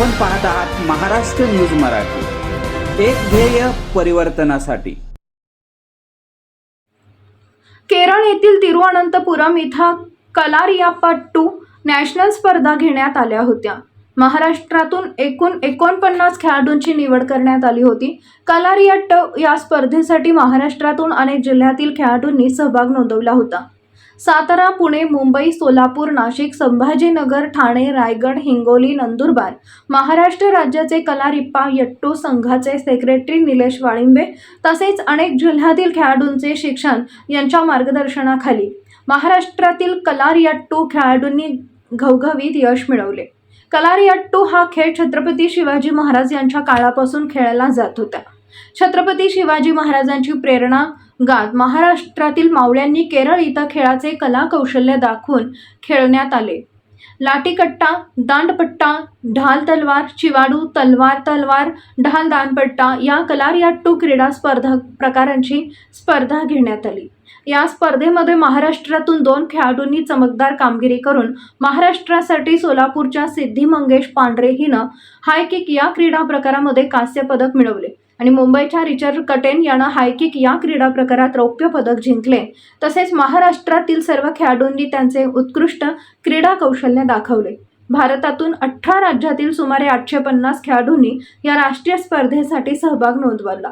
आपण पाहत आहात महाराष्ट्र न्यूज मराठी. एक ध्येय परिवर्तनासाठी. केरळ येथील तिरुअनंतपुरम इथं कलारियापट्टू नॅशनल स्पर्धा घेण्यात आल्या होत्या. महाराष्ट्रातून एकूण एकोणपन्नास खेळाडूंची निवड करण्यात आली होती. कलारियाट्ट या स्पर्धेसाठी महाराष्ट्रातून अनेक जिल्ह्यातील खेळाडूंनी सहभाग नोंदवला होता. सातारा पुणे मुंबई सोलापूर नाशिक संभाजीनगर ठाणे रायगड हिंगोली नंदुरबार महाराष्ट्र राज्याचे कलारिप्पा यट्टू संघाचे सेक्रेटरी निलेश वाळिंबे तसेच अनेक जिल्ह्यातील खेळाडूंचे शिक्षण यांच्या मार्गदर्शनाखाली महाराष्ट्रातील कलारियट्टू खेळाडूंनी घवघवीत यश मिळवले. कलारियट्टू हा खेळ छत्रपती शिवाजी महाराज यांच्या काळापासून खेळला जात होता. छत्रपती शिवाजी महाराजांची प्रेरणा गात. महाराष्ट्रातील मावळ्यांनी केरळ इथं खेळाचे कलाकौशल्य दाखवून खेळण्यात आले. लाटीकट्टा दांडपट्टा ढाल तलवार चिवाडू तलवार तलवार ढाल दांडपट्टा या कलारियाट्टू क्रीडा स्पर्धा प्रकारांची स्पर्धा घेण्यात आली. या स्पर्धेमध्ये महाराष्ट्रातून दोन खेळाडूंनी चमकदार कामगिरी करून महाराष्ट्रासाठी सोलापूरच्या सिद्धी मंगेश पांढरे हिनं हाय किक या क्रीडा प्रकारामध्ये कांस्य पदक मिळवले. आणि मुंबईच्या रिचर्ड कटेन यानं हायकिक या क्रीडा प्रकारात रौप्य पदक जिंकले. तसेच महाराष्ट्रातील सर्व खेळाडूंनी त्यांचे उत्कृष्ट क्रीडा कौशल्य दाखवले. भारतातून अठरा राज्यातील सुमारे आठशे पन्नास खेळाडूंनी या राष्ट्रीय स्पर्धेसाठी सहभाग नोंदवला.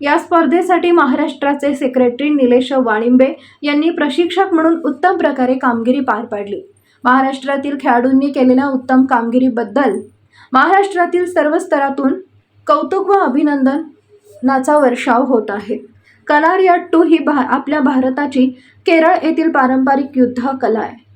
या स्पर्धेसाठी महाराष्ट्राचे सेक्रेटरी निलेश वाळिंबे यांनी प्रशिक्षक म्हणून उत्तम प्रकारे कामगिरी पार पाडली. महाराष्ट्रातील खेळाडूंनी केलेल्या उत्तम कामगिरीबद्दल महाराष्ट्रातील सर्व स्तरातून कौतुक व अभिनंदनाचा वर्षाव होत आहे. कलारियाट्टू ही भा आपल्या भारताची केरळ येथील पारंपरिक युद्ध कला आहे.